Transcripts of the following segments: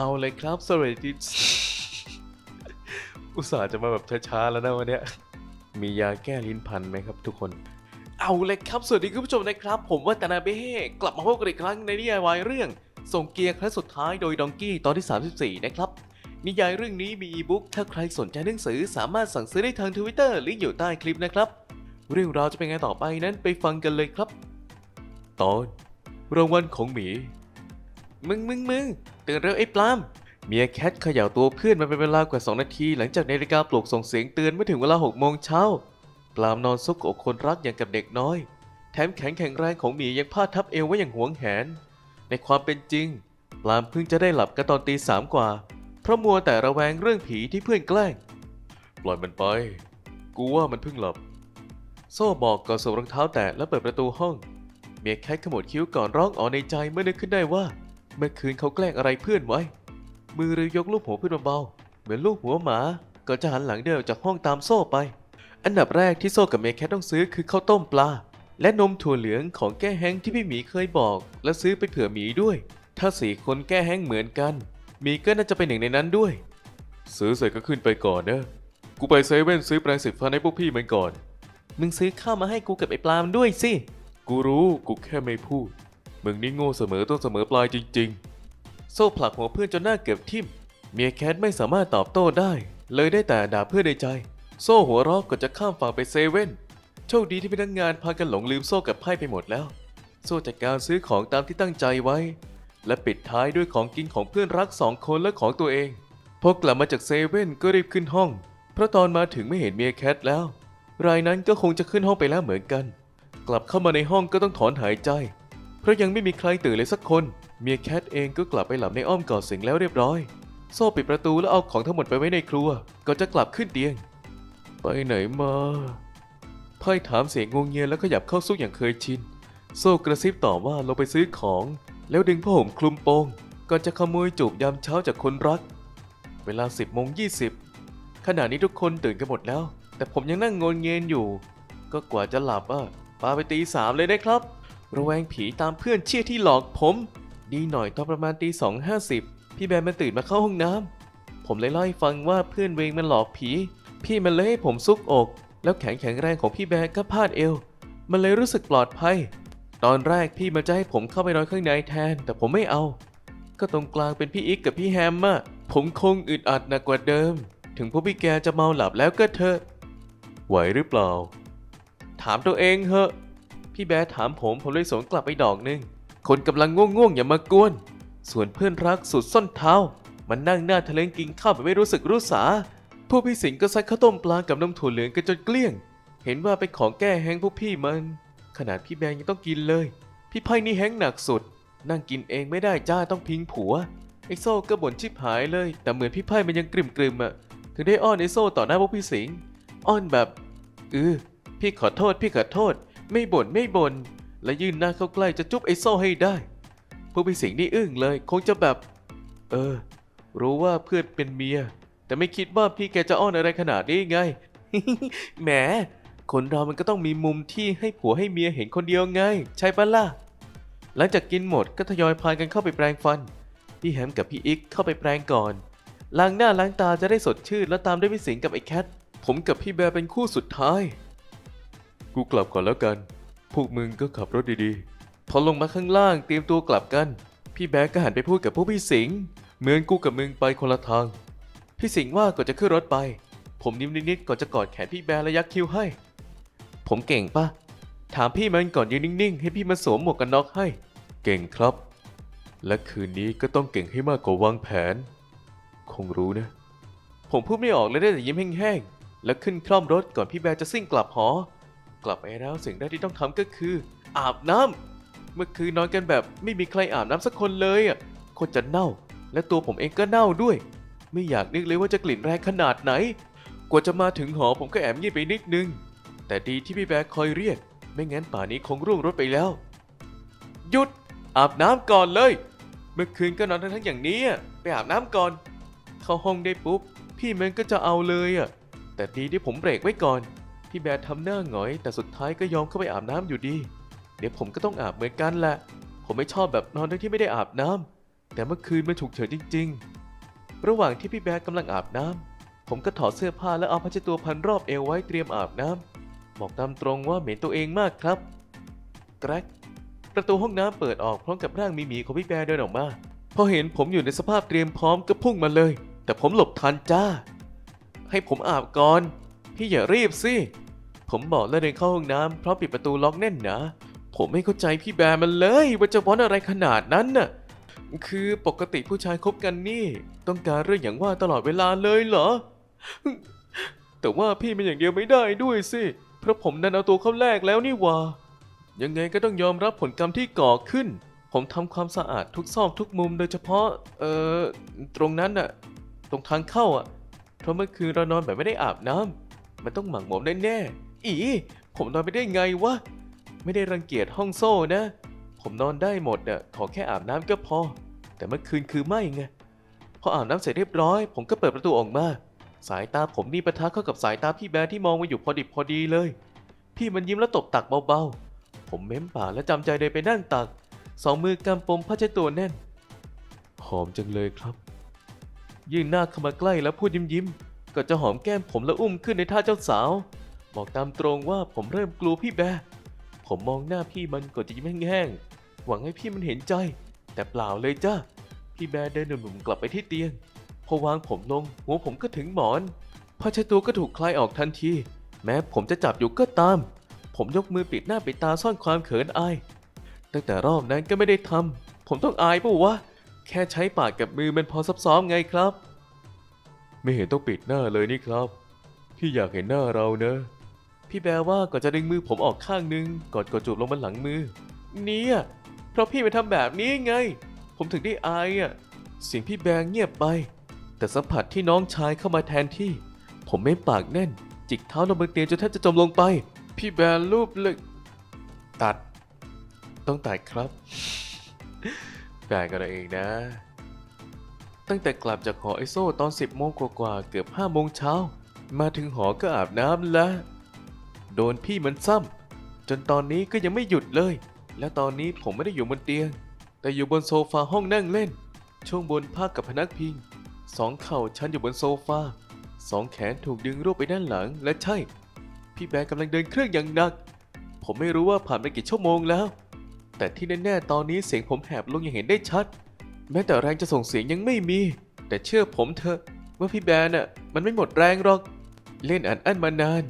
เอาเลยครับสวัสดีอุตส่าห์จะมาแบบช้าๆแล้วนะวันเนี้ยมียาแก้ลิ้นพันไหมครับทุกคน เอาเลยครับสวัสดีคุณผู้ชมนะครับ ผมว่าตานาเบ้กลับมาพบกันอีกครั้งในนิยายวายเรื่องส่งเกียร์ครั้งสุดท้ายโดยดองกี้ตอนที่ 34 นะครับนิยายเรื่องนี้มีอีบุ๊กถ้าใครสนใจหนังสือสามารถสั่งซื้อได้ทางทวิตเตอร์ลิงก์อยู่ใต้คลิปนะครับ เรื่องราวจะเป็นไงต่อไปนั้นไปฟังกันเลยครับ ตอนรางวัลของหมี มึงมึงมึงตื่นเร็วไอ้ปลามเมียแคทเขย่าตัวเพื่อนมาเป็นเวลากว่า 2 นาที หลังจากนาฬิกาปลุกส่งเสียงเตือนเมื่อถึงเวลา6โมงเช้าปลามนอนซุกอกคนรักอย่างกับเด็กน้อย แถมแข็งแข็งแรงของหมียังพาดทับเอวไว้อย่างหวงแหน ในความเป็นจริง ปลามเพิ่งจะได้หลับกันตอนตีสามกว่า เพราะมัวแต่ระแวงเรื่องผีที่เพื่อนแกล้ง ปล่อยมันไป กูว่ามันเพิ่งหลับ โซ่บอกก่อนสวมรองเท้าแตะและเปิดประตูห้อง เมียแคทขมวดคิ้วก่อนร้องอ๋อในใจเมื่อนึกขึ้นได้ว่า เมื่อคืนเขาแกล้งอะไรเพื่อนไว้ มือรือยกลูกหัวเพื่อนเบาๆเหมือนลูกหัวหมาก่อนจะหันหลังเดินออกจากห้องตามโซ่ไป อันดับแรกที่โซ่กับเมแคทต้องซื้อคือข้าวต้มปลา และนมถั่วเหลืองของแก้แห้งที่พี่หมีเคยบอก และซื้อไปเผื่อหมีด้วย ถ้าสี่คนแก้แห้งเหมือนกันหมีก็น่าจะเป็นหนึ่งในนั้นด้วย ซื้อเสร็จก็ขึ้นไปก่อนนะกูไปเซเว่นซื้อแปรงสีฟันให้พวกพี่มันก่อน มึงซื้อข้าวมาให้กูกับไอ้ปลามันด้วยสิ กูรู้กูแค่ไม่พูด มึงนี่โง่เสมอต้นเสมอปลายจริง ๆ โซ่ผลักหัวเพื่อนจนหน้าเกือบทิ่ม เมียแคทไม่สามารถตอบโต้ได้ เลยได้แต่ด่าเพื่อนในใจ โซ่หัวเรอกก่อนจะข้ามฝั่งไปเซเว่น โชคดีที่พนักงานพากันหลงลืมโซ่กับไพ่ไปหมดแล้ว โซ่จัดการซื้อของตามที่ตั้งใจไว้ และปิดท้ายด้วยของกินของเพื่อนรักสองคนและของตัวเอง พอกลับมาจากเซเว่นก็รีบขึ้นห้อง เพราะตอนมาถึงไม่เห็นเมียแคทแล้ว รายนั้นก็คงจะขึ้นห้องไปแล้วเหมือนกัน กลับเข้ามาในห้องก็ต้องถอนหายใจ เพราะยังไม่มีใครตื่นเลยสักคน เมียแคทเองก็กลับไปหลับในอ้อมกอดสิงแล้วเรียบร้อย โซ่ปิดประตูแล้วเอาของทั้งหมดไปไว้ในครัวก่อนจะกลับขึ้นเตียง ไปไหนมาไพ่ถามเสียงงงเงียแล้วขยับเข้าซุกอย่างเคยชิน โซ่กระซิบต่อว่าลงไปซื้อของ แล้วดึงผ้าห่มคลุมโปงก่อนจะขโมยจูบยามเช้าจากคนรัก เวลา10โมง20ขณะนี้ทุกคนตื่นกันหมดแล้ว แต่ผมยังนั่งงนเงียนอยู่ ก็กว่าจะหลับอะปาไปตีสามเลยนะครับ ระแวงผีตามเพื่อนเชี่ยที่หลอกผม ดีหน่อยตอนประมาณตีสองห้าสิบพี่แบมมันตื่นมาเข้าห้องน้ำผมเลยเล่าให้ฟังว่าเพื่อนเวงมันหลอกผี พี่มันเลยให้ผมซุกอก แล้วแข็งแข็งแรงของพี่แบกก็พาดเอว มันเลยรู้สึกปลอดภัย ตอนแรกพี่มันจะให้ผมเข้าไปนอนข้างในแทน แต่ผมไม่เอา ก็ตรงกลางเป็นพี่อิกกับพี่แฮมอะผมคงอึดอัดหนักกว่าเดิม ถึงพวกพี่แกจะเมาหลับแล้วก็เถอะไหวหรือเปล่า ถามตัวเองเหอะ พี่แบร์ถามผมผมเลยสวนกลับไปดอกหนึ่งคนกำลังง่วงๆอย่ามากวน ส่วนเพื่อนรักสุดส้นเท้า มันนั่งหน้าทะเลงกินข้าวแบบไม่รู้สึกรู้สา พวกพี่สิงห์ก็ซัดข้าวต้มปลากับนมถั่วเหลืองกันจนเกลี้ยง เห็นว่าเป็นของแก้แห้งพวกพี่มัน ขนาดพี่แบงยังต้องกินเลย พี่ไพ่นี่แห้งหนักสุด นั่งกินเองไม่ได้จ้าต้องพิงผัว ไอโซ่ก็บ่นชิบหายเลย แต่เหมือนพี่ไพ่มันยังกริมกริมอะถึงได้อ้อนไอโซ่ต่อหน้าพวกพี่สิงห์อ้อนแบบเออพี่ขอโทษพี่ขอโทษ ไม่บ่นไม่บ่นและยื่นหน้าเข้าใกล้จะจุ๊บไอโซ่ให้ได้พวกพี่สิงนี่อึ้งเลย คงจะแบบ เออ รู้ว่าเพื่อนเป็นเมีย แต่ไม่คิดว่าพี่แกจะอ้อนอะไรขนาดนี้ไง แหม คนเรามันก็ต้องมีมุมที่ให้ผัวให้เมียเห็นคนเดียวไง ใช่ปะล่ะ หลังจากกินหมดก็ทยอยพากันเข้าไปแปรงฟัน พี่แฮมกับพี่อิกเข้าไปแปรงก่อน ล้างหน้าล้างตาจะได้สดชื่นแล้วตามด้วยพี่สิงกับไอ้แคท ผมกับพี่แบร์เป็นคู่สุดท้าย กูกลับก่อนแล้วกัน พวกมึงก็ขับรถดีๆ พอลงมาข้างล่างเตรียมตัวกลับกัน พี่แบร์ก็หันไปพูดกับพวกพี่สิงห์เหมือนกูกับมึงไปคนละทาง พี่สิงห์ว่าก่อนจะขึ้นรถไป ผมนิ่มนิดๆก่อนจะกอดแขนพี่แบร์และยักคิ้วให้ ผมเก่งปะถามพี่มันก่อนยืนนิ่งๆ ให้พี่มาสวมหมวกกันน็อกให้ เก่งครับ และคืนนี้ก็ต้องเก่งให้มากกว่าวางแผน คงรู้นะ ผมพูดไม่ออกเลยได้แต่ยิ้มแห้งๆ แล้วขึ้นคล่อมรถก่อนพี่แบร์จะซิ่งกลับหอ กลับไปแล้วสิ่งแรกที่ต้องทำก็คือ อาบน้ำเมื่อคืนนอนกันแบบไม่มีใครอาบน้ำสักคนเลยอะคนจะเน่า และตัวผมเองก็เน่าด้วย ไม่อยากนึกเลยว่าจะกลิ่นแรงขนาดไหน กว่าจะมาถึงหอผมก็แอบเงียบไปนิดนึง แต่ดีที่พี่แบร์คอยเรียก ไม่งั้นป่านี้คงร่วงรถไปแล้ว หยุด อาบน้ำก่อนเลย เมื่อคืนก็นอนทั้งๆอย่างนี้ไปอาบน้ำก่อน เข้าห้องได้ปุ๊บ พี่มันก็จะเอาเลยอะแต่ดีที่ผมเบรกไว้ก่อน พี่แบร์ทำหน้าหงอย แต่สุดท้ายก็ยอมเข้าไปอาบน้ำอยู่ดี เดี๋ยวผมก็ต้องอาบเหมือนกันแหละ ผมไม่ชอบแบบนอนทั้งที่ไม่ได้อาบน้ำแต่เมื่อคืนมันฉุกเฉินจริง ๆ ระหว่างที่พี่แบร์กำลังอาบน้ำผมก็ถอดเสื้อผ้าและเอาผ้าเช็ดตัวพันรอบเอวไว้เตรียมอาบน้ำบอกตามตรงว่าเหม็นตัวเองมากครับแกรกประตูห้องน้ำเปิดออกพร้อมกับร่างมีหมีของพี่แบร์เดินออกมาพอเห็นผมอยู่ในสภาพเตรียมพร้อมก็พุ่งมาเลย แต่ผมหลบทันจ้า ให้ผมอาบก่อน พี่อย่ารีบสิ ผมบอกแล้วเดินเข้าห้องน้ำเพราะปิดประตูล็อกแน่นหนาผมไม่เข้าใจพี่แบร์มันเลยว่าจะวอนอะไรขนาดนั้นน่ะ คือปกติผู้ชายคบกันนี่ ต้องการเรื่องอย่างว่าตลอดเวลาเลยเหรอ แต่ว่าพี่มันอย่างเดียวไม่ได้ด้วยสิ เพราะผมดันเอาตัวเข้าแลกแล้วนี่ว่า ยังไงก็ต้องยอมรับผลกรรมที่ก่อขึ้น ผมทำความสะอาดทุกซอกทุกมุมโดยเฉพาะ เอ่อ ตรงนั้นน่ะ ตรงทางเข้าอะ เพราะเมื่อคืนเรานอนแบบไม่ได้อาบน้ำ มันต้องหมักหมมแน่ๆ อี ผมนอนไปได้ไงวะ ไม่ได้รังเกียจห้องโซ่นะ ผมนอนได้หมดอะ ขอแค่อาบน้ำก็พอ แต่เมื่อคืนคือไม่ไง พออาบน้ำเสร็จเรียบร้อย ผมก็เปิดประตูออกมา สายตาผมนี่ปะทะเข้ากับสายตาพี่แบร์ที่มองมาอยู่พอดิบพอดีเลย พี่มันยิ้มแล้วตบตักเบาๆ ผมเม้มปากและจำใจเดินไปนั่งตัก สองมือกำปมผ้าเช็ดตัวแน่น หอมจังเลยครับ ยื่นหน้าเข้ามาใกล้แล้วพูดยิ้มยิ้มๆ ก็จะหอมแก้มผมแล้วอุ้มขึ้นในท่าเจ้าสาว บอกตามตรงว่าผมเริ่มกลัวพี่แบร์ผมมองหน้าพี่มันก่อนจะยิ้มแห้งๆหวังให้พี่มันเห็นใจ แต่เปล่าเลยจ้าพี่แบร์เดินหนุ่มๆกลับไปที่เตียง พอวางผมลงหัวผมก็ถึงหมอนผ้าเช็ดตัวก็ถูกคลายออกทันที แม้ผมจะจับอยู่ก็ตาม ผมยกมือปิดหน้าปิดตาซ่อนความเขินอาย ตั้งแต่รอบนั้นก็ไม่ได้ทำผมต้องอายปะวะ แค่ใช้ปากกับมือมันพอซับซ้อมไงครับ ไม่เห็นต้องปิดหน้าเลยนี่ครับ พี่อยากเห็นหน้าเรานะ พี่แบร์ว่าก่อนจะดึงมือผมออกข้างนึงกอนกดจูบลงบนหลังมือ เนี่ยเพราะพี่ไปทำแบบนี้ไง ผมถึงได้อายอะเสียงพี่แบร์เงียบไป แต่สัมผัสที่น้องชายเข้ามาแทนที่ ผมไม่ปากแน่น จิกเท้าลงบนเตียงจนแทบจะจมลงไป พี่แบร์รูปเลยตัด ต้องตัดครับแบร์กันเองนะ ตั้งแต่กลับจากหอไอโซตอน10โมงกว่าๆเกือบ5โมงเช้า มาถึงหอก็อาบน้ำแล้ว โดนพี่มันซ้ำจนตอนนี้ก็ยังไม่หยุดเลย และตอนนี้ผมไม่ได้อยู่บนเตียง แต่อยู่บนโซฟาห้องนั่งเล่น ช่วงบนผ้ากับพนักพิงสองเข่าชันอยู่บนโซฟาสองแขนถูกดึงรวบไปด้านหลังและใช่ พี่แบร์กำลังเดินเครื่องอย่างหนัก ผมไม่รู้ว่าผ่านไปกี่ชั่วโมงแล้ว แต่ที่แน่ๆตอนนี้เสียงผมแหบลงอย่างเห็นได้ชัด แม้แต่แรงจะส่งเสียงยังไม่มี แต่เชื่อผมเถอะว่าพี่แบร์น่ะมันไม่หมดแรงหรอก เล่นอันอั้นมานาน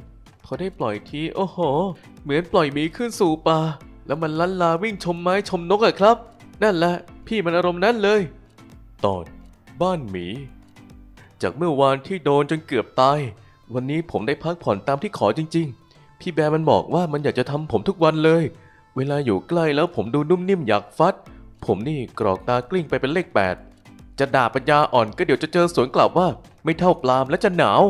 พอได้ปล่อยทีโอ้โห เหมือนปล่อยหมีขึ้นสู่ป่า แล้วมันลันลาวิ่งชมไม้ชมนกอะครับ นั่นแหละ พี่มันอารมณ์นั้นเลย ตอนบ้านหมี จากเมื่อวานที่โดนจนเกือบตาย วันนี้ผมได้พักผ่อนตามที่ขอจริง ๆ พี่แบร์มันบอกว่ามันอยากจะทำผมทุกวันเลย เวลาอยู่ใกล้แล้วผมดูนุ่มนิ่มอยากฟัด ผมนี่กรอกตากลิ้งไปเป็นเลขแปดจะด่าปัญญาอ่อนก็เดี๋ยวจะเจอสวนกลับว่า ไม่เท่าปลามและจะหนาว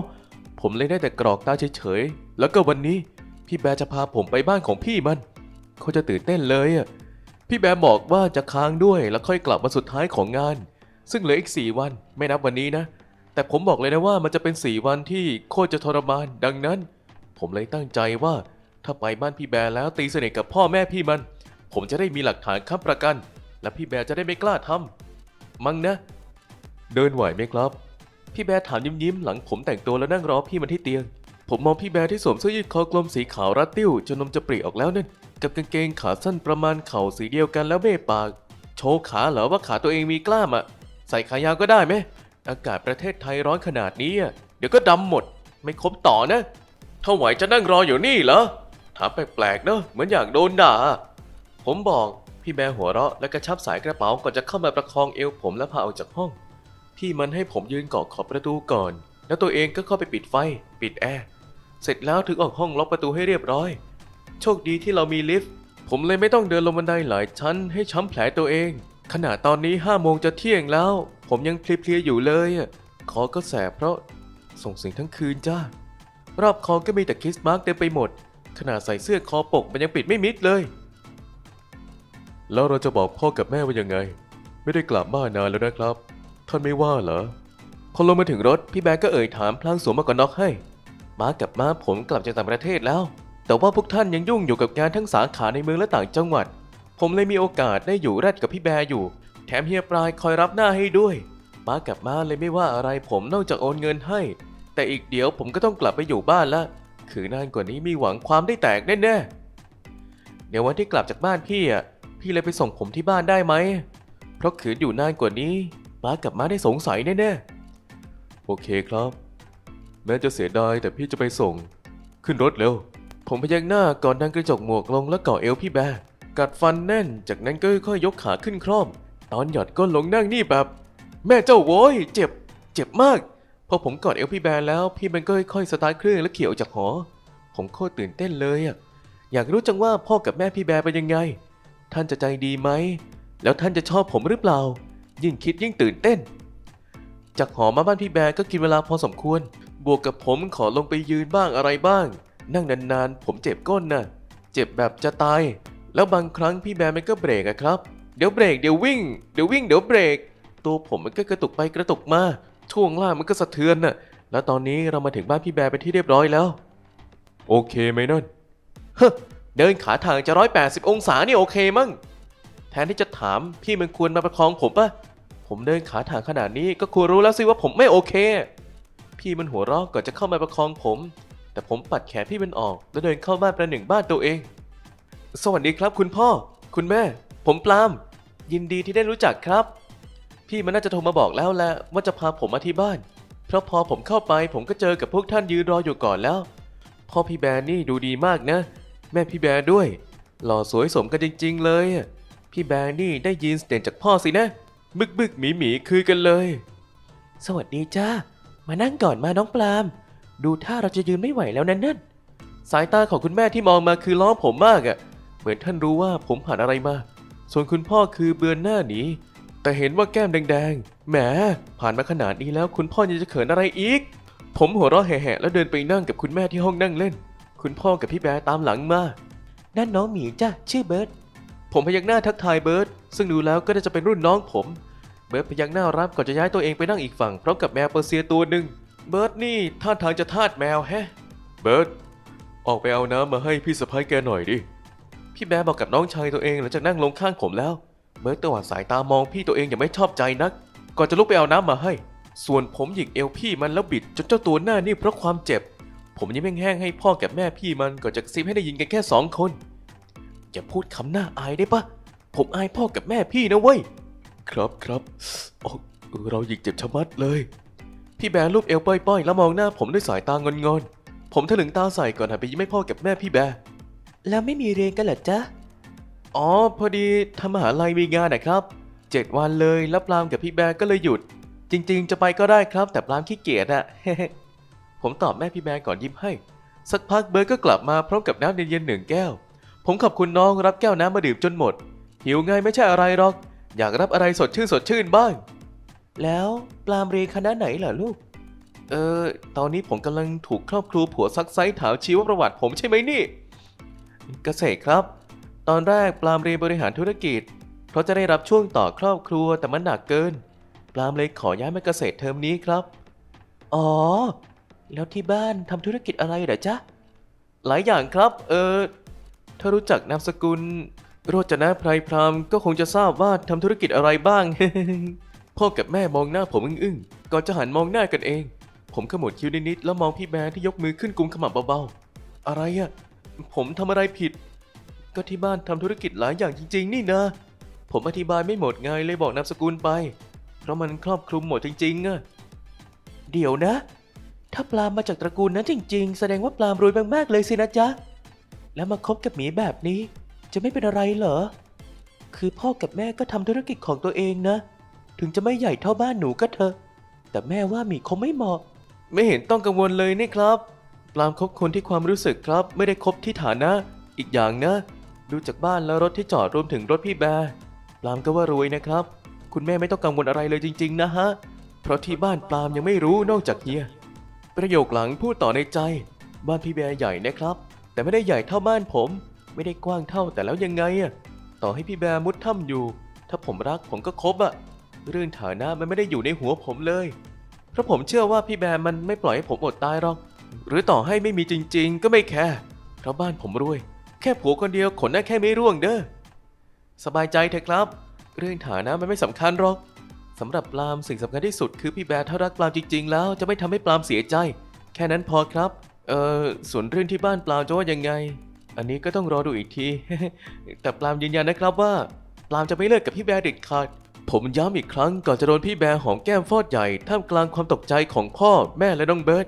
ผมเลยได้แต่กรอกตาเฉยๆ แล้วก็วันนี้ พี่แบร์จะพาผมไปบ้านของพี่มัน เขาจะตื่นเต้นเลยอะพี่แบร์บอกว่าจะค้างด้วยแล้วค่อยกลับมาสุดท้ายของงาน ซึ่งเหลืออีก 4 วันไม่นับวันนี้นะ แต่ผมบอกเลยนะว่ามันจะเป็น 4 วันที่โคตรจะทรมาน ดังนั้น ผมเลยตั้งใจว่าถ้าไปบ้านพี่แบร์แล้วตีสนิทกับพ่อแม่พี่มัน ผมจะได้มีหลักฐานค้ำประกัน และพี่แบร์จะได้ไม่กล้าทำมั้งนะ เดินไหวไหมครับ พี่แบร์ถามยิ้มยิ้มๆหลังผมแต่งตัวแล้วนั่งรอพี่มันที่เตียง ผมมองพี่แบร์ที่สวมเสื้อยืดคอกลมสีขาวรัดติ้วจนนมจะปรีออกแล้วนั่นกับกางเกงขาสั้นประมาณเข่าสีเดียวกันแล้วเบ้ปาก โชว์ขาเหรอว่าขาตัวเองมีกล้ามอะใส่ขายาวก็ได้ไหมอากาศประเทศไทยร้อนขนาดนี้เดี๋ยวก็ดำหมด ไม่ครบต่อนะถ้าไหวจะนั่งรออยู่นี่เหรอถามแปลกๆเนอะเหมือนอยากโดนด่า ผมบอก พี่แบร์หัวเราะและกระชับสายกระเป๋าก่อนจะเข้ามาประคองเอวผมและพาออกจากห้อง พี่มันให้ผมยืนเกาะขอบประตูก่อน แล้วตัวเองก็เข้าไปปิดไฟ ปิดแอร์ เสร็จแล้วถึงออกห้องล็อกประตูให้เรียบร้อย โชคดีที่เรามีลิฟต์ ผมเลยไม่ต้องเดินลงบันไดหลายชั้นให้ช้ำแผลตัวเอง ขณะตอนนี้ห้าโมงจะเที่ยงแล้ว ผมยังเพลียๆอยู่เลยคอก็แสบเพราะส่งเสียงทั้งคืนจ้ารอบคอก็มีแต่คิสมาร์กเต็มไปหมด ขนาดใส่เสื้อคอปกมันยังปิดไม่มิดเลย แล้วเราจะบอกพ่อกับแม่ว่ายังไง ไม่ได้กลับบ้านนานแล้วนะครับ ท่านไม่ว่าเหรอพอลงมาถึงรถพี่แบงก์ก็เอ่ยถามพลางสวมมวกกน็อกให้ มากับมาผมกลับจากต่างประเทศแล้ว แต่ว่าพวกท่านยังยุ่งอยู่กับงานทั้งสาขาในเมืองและต่างจังหวัด ผมเลยมีโอกาสได้อยู่แรดกับพี่แบร์อยู่ แถมเฮียปลายคอยรับหน้าให้ด้วยป้ากับมาเลยไม่ว่าอะไรผมนอกจากโอนเงินให้ แต่อีกเดี๋ยวผมก็ต้องกลับไปอยู่บ้านละคือนานกว่านี้มีหวังความได้แตกแน่ๆเดี๋ยววันที่กลับจากบ้านพี่อะ พี่เลยไปส่งผมที่บ้านได้ไหม เพราะขืนอยู่นานกว่านี้ป้ากับม้าได้สงสัยแน่ๆ โอเคครับ แม้จะเสียดายแต่พี่จะไปส่ง ขึ้นรถเร็ว ผมพยักหน้าก่อนดันกระจกหมวกลงแล้วเกาะเอวพี่แบร์กัดฟันแน่น จากนั้นก็ค่อยๆยกขาขึ้นคร่อม ตอนหยอดก้นลงนั่งนี่แบบ แม่เจ้าโว้ย เจ็บ เจ็บมาก พอผมกอดเอวพี่แบร์แล้ว พี่มันก็ค่อยๆสตาร์ทเครื่องแล้วขี่ออกจากหอ ผมโคตรตื่นเต้นเลยอะอยากรู้จังว่าพ่อกับแม่พี่แบร์เป็นยังไง ท่านจะใจดีไหม แล้วท่านจะชอบผมหรือเปล่า ยิ่งคิดยิ่งตื่นเต้น จากหอมาบ้านพี่แบร์ก็กินเวลาพอสมควร บวกกับผมขอลงไปยืนบ้างอะไรบ้าง นั่งนานๆ ผมเจ็บก้นน่ะ เจ็บแบบจะตาย แล้วบางครั้งพี่แบร์มันก็เบรกอะครับ เดี๋ยวเบรกเดี๋ยววิ่ง เดี๋ยววิ่งเดี๋ยวเบรก ตัวผมมันก็กระตุกไปกระตุกมา ช่วงล่างมันก็สะเทือนน่ะ แล้วตอนนี้เรามาถึงบ้านพี่แบร์ไปที่เรียบร้อยแล้ว โอเคไหมนั่นเฮ้อ เดินขาทางจะร้อยแปดสิบองศานี่โอเคมั้งแทนที่จะถามพี่มันควรมาประคองผมปะผมเดินขาทางขนาดนี้ก็ควรรู้แล้วสิว่าผมไม่โอเค พี่มันหัวเราะก่อนจะเข้ามาประคองผม แต่ผมปัดแขนพี่มันออกแล้วเดินเข้าบ้านประหนึ่งบ้านตัวเอง สวัสดีครับคุณพ่อ คุณแม่ ผมปลาม ยินดีที่ได้รู้จักครับ พี่มันน่าจะโทรมาบอกแล้วแหละว่าจะพาผมมาที่บ้าน เพราะพอผมเข้าไปผมก็เจอกับพวกท่านยืนรออยู่ก่อนแล้ว พ่อพี่แบร์นี่ดูดีมากนะ แม่พี่แบร์ด้วย หล่อสวยสมกันจริง ๆ เลย พี่แบร์นี่ได้ยีนส์เด่นจากพ่อสินะ บึกบึกหมีหมีคือกันเลย สวัสดีจ้า มานั่งก่อนมาน้องปลาม ดูท่าเราจะยืนไม่ไหวแล้วนั่นนั่นสายตาของคุณแม่ที่มองมาคือล้อผมมากอะ่ะ เหมือนท่านรู้ว่าผมผ่านอะไรมา ส่วนคุณพ่อคือเบือนหน้าหนีแต่เห็นว่าแก้มแดงๆ แหม ผ่านมาขนาดนี้แล้วคุณพ่อยังจะเขินอะไรอีก ผมหัวเราะแห่ๆแล้วเดินไปนั่งกับคุณแม่ที่ห้องนั่งเล่น คุณพ่อกับพี่แบร์ตามหลังมา นั่นน้องหมีจ้ะชื่อเบิร์ตผมพยักหน้าทักทายเบิร์ตซึ่งดูแล้วก็น่าจะเป็นรุ่นน้องผม เบิร์ตพยักหน้ารับก่อนจะย้ายตัวเองไปนั่งอีกฝั่งพร้อมกับแมวเปอร์เซียตัวหนึ่งเบิร์ตนี่ท่าทางจะทาสแมวแฮะ เบิร์ตออกไปเอาน้ำมาให้พี่สะพ้ายแกหน่อยดิ พี่แบร์บอกกับน้องชายตัวเองหลังจากนั่งลงข้างผมแล้ว เบิร์ตตวัดสายตามองพี่ตัวเองอย่างไม่ชอบใจนัก ก่อนจะลุกไปเอาน้ำมาให้ ส่วนผมหยิกเอวพี่มันแล้วบิดจนเจ้าตัวหน้านี่เพราะความเจ็บ ผมยิ้มแห้งๆให้พ่อกับแม่พี่มันก่อนจะซิบให้ได้ยินกันแค่สองคน อย่าพูดคำหน้าอายได้ปะผมอายพ่อกับแม่พี่นะเว้ย ครับครับโอ้เราหยิกเจ็บชะมัดเลย พี่แบร์รูปเอวป้อยๆ แล้วมองหน้าผมด้วยสายตางอนๆ ผมถลึงตาใส่ก่อนหันไปยิ้มให้พ่อกับแม่พี่แบร์แล้วไม่มีเรียนกันเหรอจ๊ะ อ๋อ พอดีทำมหาลัยมีงานนะครับเจ็ดวันเลย แล้วปลามกับพี่แบร์ก็เลยหยุด จริง ๆ จะไปก็ได้ครับ แต่ปลามขี้เกียจอะ ผมตอบแม่พี่แบร์ก่อนยิ้มให้ สักพักเบิร์ดก็กลับมาพร้อมกับน้ำเย็นๆหนึ่งแก้ว ผมขอบคุณน้องรับแก้วน้ำมาดื่มจนหมด หิวไงไม่ใช่อะไรหรอก อยากรับอะไรสดชื่นสดชื่นบ้าง แล้วปลามเรียนคณะไหนเหรอลูก เออ ตอนนี้ผมกำลังถูกครอบครัวผัวซักไซถามชีวประวัติผมใช่ไหมนี่ เกษตรครับ ตอนแรกปลามเรียนบริหารธุรกิจ เพราะจะได้รับช่วงต่อครอบครัวแต่มันหนักเกิน ปลามเลยขอย้ายมาเกษตรเทอมนี้ครับ อ๋อ แล้วที่บ้านทำธุรกิจอะไรเหรอจ๊ะ หลายอย่างครับ เออ ถ้ารู้จักนามสกุล โรจนะไพรพรามก็คงจะทราบว่าทำธุรกิจอะไรบ้าง พ่อกับแม่มองหน้าผมอึ้งๆ ก่อนจะหันมองหน้ากันเอง ผมขมวดคิ้วนิดๆ แล้วมองพี่แบร์ที่ยกมือขึ้นกุมขมับเบาๆ อะไรอะ ผมทำอะไรผิด ก็ที่บ้านทำธุรกิจหลายอย่างจริง ๆ นี่นะ ผมอธิบายไม่หมดไงเลยบอกนามสกุลไป เพราะมันครอบคลุมหมดจริงๆอะเดี๋ยวนะ ถ้าปลามาจากตระกูลนั้นจริง ๆ แสดงว่าปลารวยมากๆเลยสินะจ๊ะ แล้วมาคบกับหมีแบบนี้ จะไม่เป็นอะไรเหรอ คือพ่อกับแม่ก็ทำธุรกิจของตัวเองนะ ถึงจะไม่ใหญ่เท่าบ้านหนูก็เถอะ แต่แม่ว่าหมีคงไม่เหมาะ ไม่เห็นต้องกังวลเลยนี่ครับ ปลามคบคนที่ความรู้สึกครับ ไม่ได้คบที่ฐานะ อีกอย่างนะ ดูจากบ้านแล้วรถที่จอดรวมถึงรถพี่แบร์ปลามก็ว่ารวยนะครับ คุณแม่ไม่ต้องกังวลอะไรเลยจริง ๆ นะฮะ เพราะที่บ้านปลามยังไม่รู้นอกจากเฮีย ประโยคหลังพูดต่อในใจ บ้านพี่แบร์ใหญ่นะครับ แต่ไม่ได้ใหญ่เท่าบ้านผม ไม่ได้กว้างเท่าแต่แล้วยังไงอะต่อให้พี่แบร์มุดถ้ำอยู่ ถ้าผมรักผมก็คบอะเรื่องฐานะมันไม่ได้อยู่ในหัวผมเลย เพราะผมเชื่อว่าพี่แบร์มันไม่ปล่อยให้ผมอดตายหรอก หรือต่อให้ไม่มีจริง ๆ ก็ไม่แคร์เพราะบ้านผมรวย แค่ผัวคนเดียวขนได้แค่ไม่ร่วงเด้อสบายใจเถอะครับ เรื่องฐานะมันไม่สำคัญหรอก สำหรับปลาล์มสิ่งสำคัญที่สุดคือพี่แบร์ถ้ารักปลาล์มจริงๆ แล้วจะไม่ทำให้ปลาล์มเสียใจ แค่นั้นพอครับ เอ่อส่วนเรื่องที่บ้านปลาล์มจะว่ายังไง อันนี้ก็ต้องรอดูอีกที แต่ปลาล์มยืนยันนะครับว่า ปลาล์มจะไม่เลิกกับพี่แบร์เด็ดขาด ผมย้ำอีกครั้งก่อนจะโดนพี่แบร์หอมแก้มฟอดใหญ่ท่ามกลางความตกใจของพ่อแม่และน้องเบิร์ต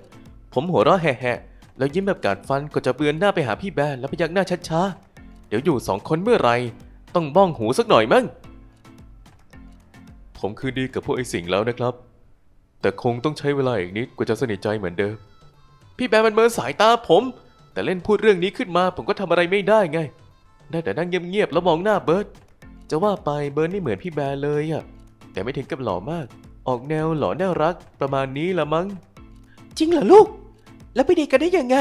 ผมหัวเราะแหะๆแล้วยิ้มแบบกัดฟันก่อนจะเบือนหน้าไปหาพี่แบร์แล้วพยักหน้าช้าๆเดี๋ยวอยู่สองคนเมื่อไหรต้องบ้องหูสักหน่อยมั้ง ผมคืนดีกับพวกไอ้สิงแล้วนะครับ แต่คงต้องใช้เวลาอีกนิดกว่าจะสนิทใจเหมือนเดิม พี่แบร์มันเมินสายตาผม แต่เล่นพูดเรื่องนี้ขึ้นมา ผมก็ทำอะไรไม่ได้ไง ได้แต่นั่งเงียบๆแล้วมองหน้าเบิร์ตจะว่าไปเบิร์ตนี่เหมือนพี่แบร์เลยอะแต่ไม่ถึงกับหล่อมาก ออกแนวหล่อน่ารักประมาณนี้ละมั้ง จริงเหรอลูก แล้วไปดีกันได้ยังไง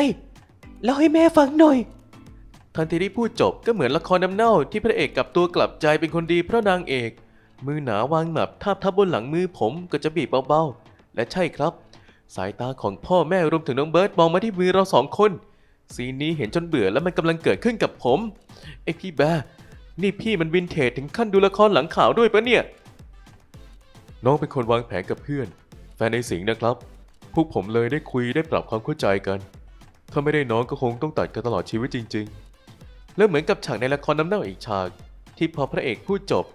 เล่าให้แม่ฟังหน่อยทันทีที่พูดจบก็เหมือนละครน้ำเน่าที่พระเอกกลับตัวกลับใจเป็นคนดีเพราะนางเอก มือหนาวางหนับทาบทับบนหลังมือผมก็จะบีบเบาๆ และใช่ครับ สายตาของพ่อแม่รวมถึงน้องเบิร์ตมองมาที่มือเราสองคน ซีนนี้เห็นจนเบื่อแล้วมันกำลังเกิดขึ้นกับผมไอพี่แบร์นี่พี่มันวินเทจถึงขั้นดูละครหลังข่าวด้วยปะเนี่ย น้องเป็นคนวางแผนกับเพื่อน แฟนในสิงนะครับ พวกผมเลยได้คุยได้ปรับความเข้าใจกัน ถ้าไม่ได้น้องก็คงต้องตัดกันตลอดชีวิตจริง ๆ แล้วเหมือนกับฉากในละครน้ำเน่าอีกฉาก ที่พอพระเอกพูดจบ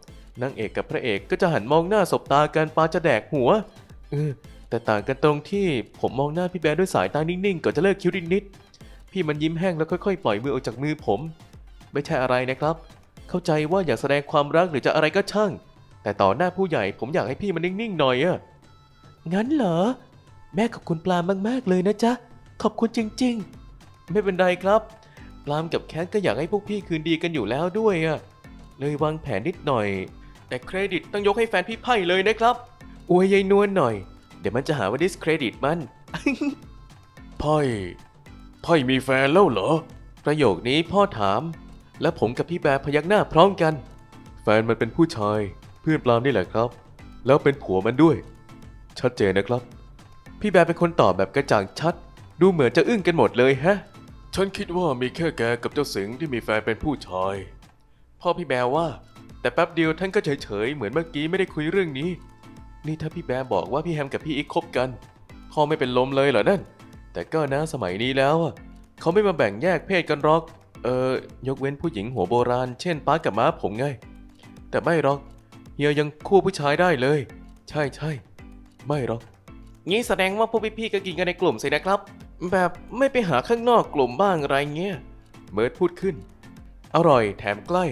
นางเอกกับพระเอกก็จะหันมองหน้าสบตากันปาจะแดกหัวเออแต่ต่างกันตรงที่ผมมองหน้าพี่แบร์ด้วยสายตานิ่งๆก่อนจะเลิกคิ้วนิดๆพี่มันยิ้มแห้งแล้วค่อยๆ ปล่อยมือออกจากมือผม ไม่ใช่อะไรนะครับ เข้าใจว่าอยากแสดงความรักหรือจะอะไรก็ช่าง แต่ต่อหน้าผู้ใหญ่ผมอยากให้พี่มันนิ่งๆหน่อยอะงั้นเหรอ แม่ขอบคุณปลามากๆเลยนะจ๊ะขอบคุณจริง ๆ ไม่เป็นไรครับปลามกับแคทก็อยากให้พวกพี่คืนดีกันอยู่แล้วด้วยอะเลยวางแผนนิดหน่อย แต่เครดิตต้องยกให้แฟนพี่ไพ่เลยนะครับอวยยายนวลหน่อย เดี๋ยวมันจะหาว่าดิสเครดิตมันไพ่ไพ่มีแฟนแล้วเหรอ ประโยคนี้พ่อถาม และผมกับพี่แบร์พยักหน้าพร้อมกัน แฟนมันเป็นผู้ชายเพื่อนปลามนี่แหละครับ แล้วเป็นผัวมันด้วย ชัดเจนนะครับ พี่แบร์เป็นคนตอบแบบกระจ่างชัด ดูเหมือนจะอึ้งกันหมดเลยฮะ ฉันคิดว่ามีแค่แกกับเจ้าสิงห์ที่มีแฟนเป็นผู้ชาย พ่อพี่แบร์ว่า แต่แป๊บเดียวท่านก็เฉยๆ เหมือนเมื่อกี้ไม่ได้คุยเรื่องนี้ นี่ถ้าพี่แบร์บอกว่าพี่แฮมกับพี่อีกคบกัน พ่อไม่เป็นลมเลยเหรอนั่น แต่ก็นะสมัยนี้แล้วอะเขาไม่มาแบ่งแยกเพศกันหรอก เออยกเว้นผู้หญิงหัวโบราณ เช่นป้ากับม้าผมไง แต่ไม่หรอกเฮียยังคู่ผู้ชายได้เลย ใช่ใช่ไม่หรอกงี้แสดงว่าพวกพี่ๆก็กินกันในกลุ่มสินะครับ แบบไม่ไปหาข้างนอกกลุ่มบ้างอะไรเงี้ย เมิร์ดพูดขึ้น อร่อยแถมใกล้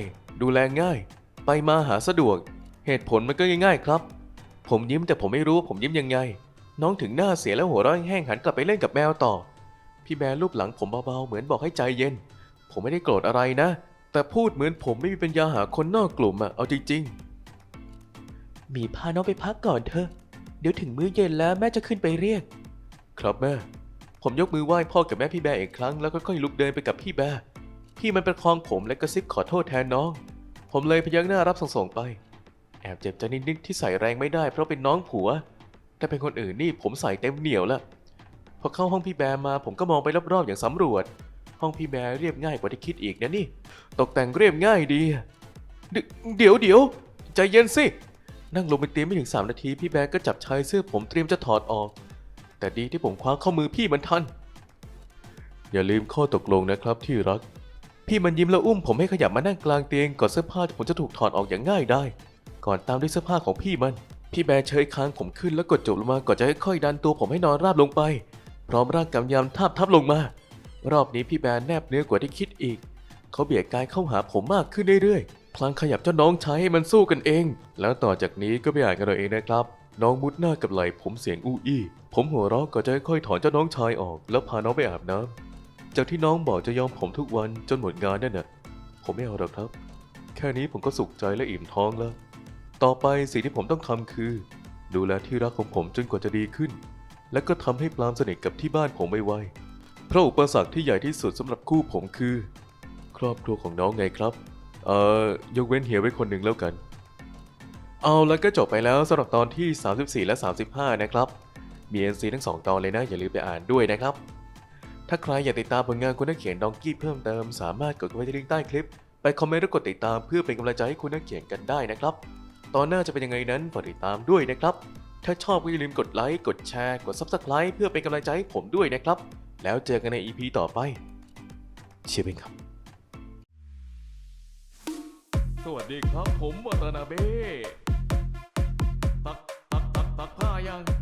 ดูแลง่าย ไปมาหาสะดวก เหตุผลมันก็ง่ายๆครับ ผมยิ้มแต่ผมไม่รู้ผมยิ้มยังไง น้องถึงหน้าเสียแล้วหัวเร้อยแห้งหันกลับไปเล่นกับแมวต่อ พี่แบร์รูปหลังผมเบาๆเหมือนบอกให้ใจเย็น ผมไม่ได้โกรธอะไรนะ แต่พูดเหมือนผมไม่มีปัญญาหาคนนอกกลุ่มอะเอาจริงๆ มีพาน้องไปพักก่อนเถอะ เดี๋ยวถึงมื้อเย็นแล้วแม่จะขึ้นไปเรียก ครับแม่ ผมยกมือไหว้พ่อกับแม่พี่แบร์อีกครั้งแล้วก็ค่อยลุกเดินไปกับพี่แบร์พี่มันประคองผมและกระซิบขอโทษแทนน้อง ผมเลยพยักหน้ารับส่งๆไป แอบเจ็บใจนิดๆที่ใส่แรงไม่ได้เพราะเป็นน้องผัว แต่เป็นคนอื่นนี่ผมใส่เต็มเหนียวละพอเข้าห้องพี่แบร์มาผมก็มองไปรอบๆอย่างสำรวจ ห้องพี่แบร์เรียบง่ายกว่าที่คิดอีกนะนี่ ตกแต่งเรียบง่ายดี เดี๋ยวเดี๋ยวใจเย็นสินั่งลงบนเตียงไม่ถึงสามนาที พี่แบร์ก็จับชายเสื้อผมเตรียมจะถอดออก แต่ดีที่ผมคว้าข้ามือพี่มันทัน อย่าลืมข้อตกลงนะครับที่รัก พี่มันยิ้มแล้วอุ้มผมให้ขยับมานั่งกลางเตียงก่อนเสื้อผ้าผมจะถูกถอดออกอย่างง่ายได้ ก่อนตามด้วยเสื้อผ้าของพี่มัน พี่แบร์เฉยค้างผมขึ้นแล้วกดจบลงมาก่อนจะค่อยๆดันตัวผมให้นอนราบลงไป พร้อมร่างกำยำทาบทับลงมา รอบนี้พี่แบร์แนบเนื้อกว่าที่คิดอีก เขาเบียดกายเข้าหาผมมากขึ้นเรื่อยๆพลางขยับเจ้าน้องชายให้มันสู้กันเอง แล้วต่อจากนี้ก็ไปอ่านกันเอาเองนะครับน้องมุดหน้ากับไหล่ผมเสียงอู้อี้ ผมหัวเราะก็จะค่อยๆถอนเจ้าน้องชายออก แล้วพาน้องไปอาบน้ำ จากที่น้องบอกจะยอมผมทุกวันจนหมดงานนั่นน่ะ ผมไม่เอาหรอกครับ แค่นี้ผมก็สุขใจและอิ่มท้องแล้ว ต่อไปสิ่งที่ผมต้องทำคือ ดูแลที่รักของผมจนกว่าจะดีขึ้น และก็ทำให้ปลามสนิทกับที่บ้านผมไวเพราะอุปสรรคที่ใหญ่ที่สุดสำหรับคู่ผมคือ ครอบครัวของน้องไงครับ เอ่อยกเว้นเฮียไว้คนหนึ่งแล้วกัน เอาแล้วก็จบไปแล้วสำหรับตอนที่ 34 และ 35 นะครับมี NC ทั้ง 2 ตอนเลยนะ อย่าลืมไปอ่านด้วยนะครับ ถ้าใครอยากติดตามผลงานคุณนักเขียนดองกี้เพิ่มเติม สามารถกดเข้าไปที่ลิงก์ใต้คลิป ไปคอมเมนต์และกดติดตามเพื่อเป็นกำลังใจให้คุณนักเขียนกันได้นะครับ ตอนหน้าจะเป็นยังไงนั้นฝากติดตามด้วยนะครับ ถ้าชอบก็อย่าลืมกดไลค์ กดแชร์ กด Subscribe เพื่อเป็นกำลังใจให้ผมด้วยนะครับ แล้วเจอกันใน EP ต่อไป เชียร์เป็นครับ สวัสดีครับผมวัตนาเบ้ตักตักตักตักผ้ายัง